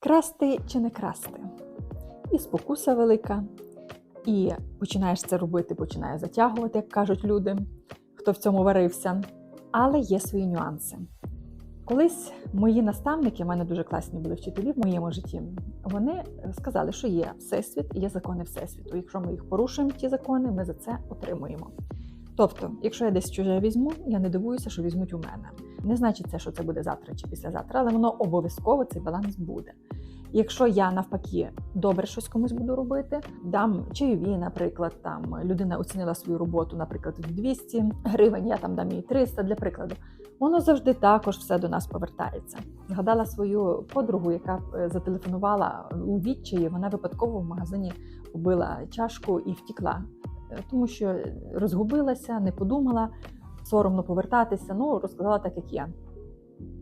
Красти чи не красти? І спокуса велика, і починаєш це робити, починає затягувати, як кажуть люди, хто в цьому варився. Але є свої нюанси. Колись мої наставники, в мене дуже класні були вчителі в моєму житті, вони сказали, що є всесвіт і є закони всесвіту. Якщо ми їх порушуємо, ті закони, ми за це отримуємо. Тобто, якщо я десь чуже візьму, я не дивуюся, що візьмуть у мене. Не значить це, що це буде завтра чи післязавтра, але воно обов'язково цей баланс буде. Якщо я навпаки добре щось комусь буду робити, дам чайові, наприклад, там людина оцінила свою роботу, наприклад, в 200 гривень, я там дам їй 300, для прикладу. Воно завжди також все до нас повертається. Згадала свою подругу, яка е, зателефонувала у відчаї. Вона випадково в магазині побила чашку і втікла, Е, тому що розгубилася, не подумала, соромно повертатися. Ну розказала так, як є.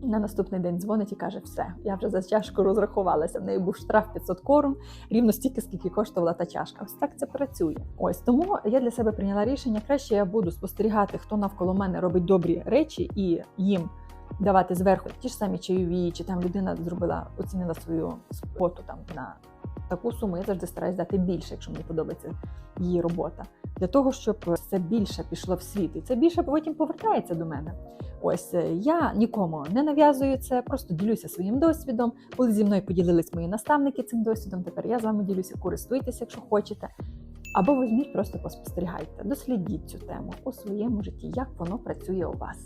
На наступний день дзвонить і каже: все, я вже за чашку розрахувалася. В неї був штраф 500 корун, рівно стільки, скільки коштувала та чашка. Ось так це працює. Ось тому я для себе прийняла рішення. Краще я буду спостерігати, хто навколо мене робить добрі речі і їм давати зверху ті ж самі чайові, чи там людина зробила, оцінила свою споту там на таку суму. Я завжди стараюсь дати більше, якщо мені подобається її робота. Для того, щоб це більше пішло в світ, і це більше потім повертається до мене. Ось е, я нікому не нав'язую це, просто ділюся своїм досвідом. Коли зі мною поділились мої наставники цим досвідом, тепер я з вами ділюся, користуйтеся, якщо хочете. Або візьміть, просто поспостерігайте, дослідіть цю тему у своєму житті, як воно працює у вас.